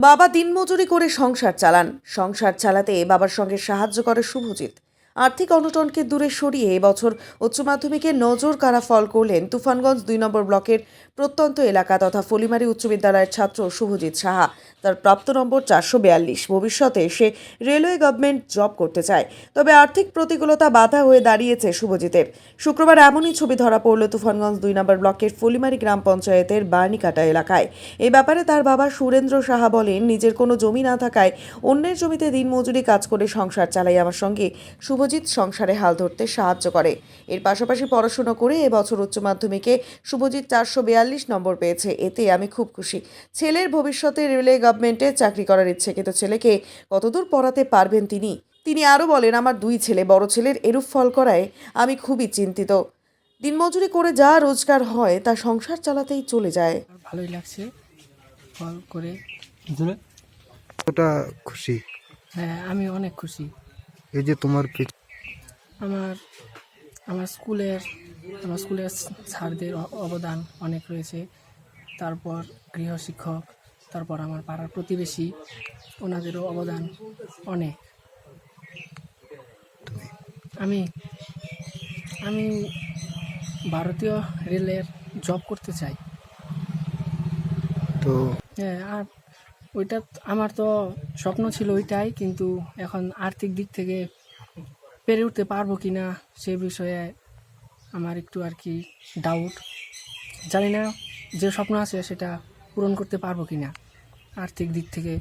বাবা দিনমজুরি করে সংসার চালান। সংসার চালাতে বাবার সঙ্গে সাহায্য করে শুভজিৎ। আর্থিক অনটনকে দূরে সরিয়ে এবছর উচ্চ মাধ্যমিকে নজর কারা ফল করলেন তুফানগঞ্জ দুই নম্বর ব্লকের প্রত্যন্ত এলাকা তথা ফলিমারি উচ্চ বিদ্যালয়ের ছাত্র শুভজিৎ সাহা। তার প্রাপ্ত নম্বর চারশো বিয়াল্লিশ। ভবিষ্যতে সে রেলওয়ে গভর্নমেন্ট জব করতে চায়। তবে আর্থিক প্রতিকূলতা বাধা হয়ে দাঁড়িয়েছে শুভজিতের। শুক্রবার এমনই ছবি ধরা পড়ল তুফানগঞ্জ দুই নম্বর ব্লকের ফলিমারি গ্রাম পঞ্চায়েতের বার্নিকাটা এলাকায়। এ ব্যাপারে তার বাবা সুরেন্দ্র সাহা বলেন, নিজের কোনো জমি না থাকায় অন্যের জমিতে দিনমজুরি কাজ করে সংসার চালাই আমার সঙ্গে। শুভজিৎ সংসারে হাল ধরতে সাহায্য করে। এর পাশাপাশি পড়াশুনো করে এবছর উচ্চ মাধ্যমিকে শুভজিৎ চারশো বিয়াল্লিশ নম্বর পেয়েছে। এতে আমি খুব খুশি। ছেলের ভবিষ্যতে রেলওয়ে গভর্নমেন্টে চাকরি করার ইচ্ছে কিন্তু ছেলেকে কতদূর পড়াতে পারবেন তিনি? তিনি আরও বলেন আমার দুই ছেলে বড় ছেলের এরূপ ফল করায় আমি খুবই চিন্তিত। দিনমজুরি করে যা রোজগার হয় তা সংসার চালাতেই চলে যায়। ভালোই লাগছে। ফল করে কতটা খুশি? হ্যাঁ আমি অনেক খুশি। এই যে তোমার পিছ- আমার আমার স্কুলের আমার স্কুলের স্যারদের অবদান অনেক রয়েছে। তারপর গৃহশিক্ষক তারপর আমার পাড়ার প্রতিবেশী ওনাদেরও অবদান অনেক। আমি আমি ভারতীয় রেলের জব করতে চাই। তো হ্যাঁ আর ওইটা আমার তো স্বপ্ন ছিল ওইটাই কিন্তু এখন আর্থিক দিক থেকে পেরে উঠতে পারব কি না সে বিষয়ে আমার একটু আর কি ডাউট জানি না যে স্বপ্ন আছে সেটা পূরণ করতে পারব কি না আর্থিক দিক থেকে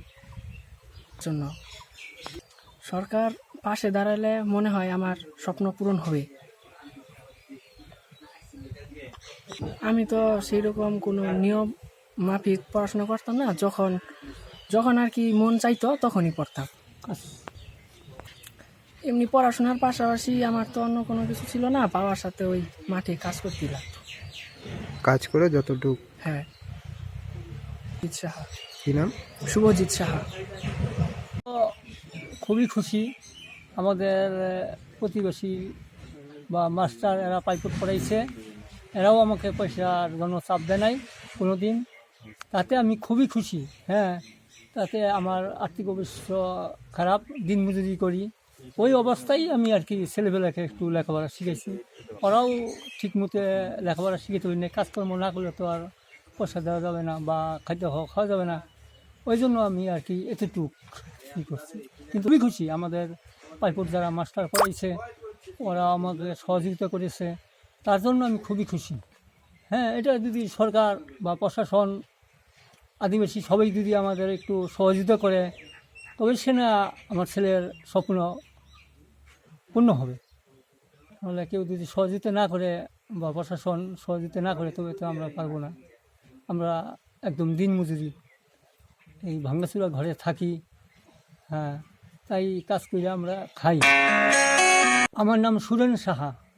জন্য। সরকার পাশে দাঁড়ালে মনে হয় আমার স্বপ্ন পূরণ হবে। আমি তো সেই রকম কোনো নিয়ম মাফিক পড়াশোনা করতাম না, যখন যখন আর কি মন চাইতো তখনই পড়তাম। এমনি পড়াশোনার পাশাপাশি আমার তো অন্য কোনো কিছু ছিল না বাবার সাথে ওই মাঠে কাজ করতে লাগতো কাজ করে যতটুকু। হ্যাঁ। জিৎ সাহা। কি নাম? শুভজিৎ সাহা। খুবই খুশি। আমাদের প্রতিবেশী বা মাস্টার এরা পাইপট পড়াইছে এরাও আমাকে পয়সার জন্য চাপ দেয় নাই কোনো দিন তাতে আমি খুবই খুশি হ্যাঁ। তাতে আমার আর্থিক অবশ্য খারাপ দিন মজুরি করি। ওই অবস্থায় আমি আর কি ছেলেবেলাকে একটু লেখাপড়া শিখেছি। ওরাও ঠিক মতো লেখাপড়া শিখে তৈরি নেই, কাজকর্ম না করলে তো আর পয়সা দেওয়া যাবে না বা খাদ্য খাওয়া যাবে না। ওই জন্য আমি আর কি এতটুক ই করছি। কিন্তু খুবই খুশি, আমাদের পাইপট যারা মাস্টার পড়াইছে, ওরা আমাকে সহযোগিতা করেছে। তার জন্য আমি খুবই খুশি। হ্যাঁ এটা যদি সরকার বা প্রশাসন, আদিবাসী সবাই যদি আমাদের একটু সহযোগিতা করে, তবে সে না আমার ছেলের স্বপ্ন পূর্ণ হবে। তাহলে কেউ যদি সহযোগিতা না করে বা প্রশাসন সহযোগিতা না করে, তবে তো আমরা পারব না। আমরা একদম দিন মজুরি। এই ভাঙ্গাচুরা ঘরে থাকি। হ্যাঁ তাই কাজ করে আমরা খাই। আমার নাম সুরেন সাহা।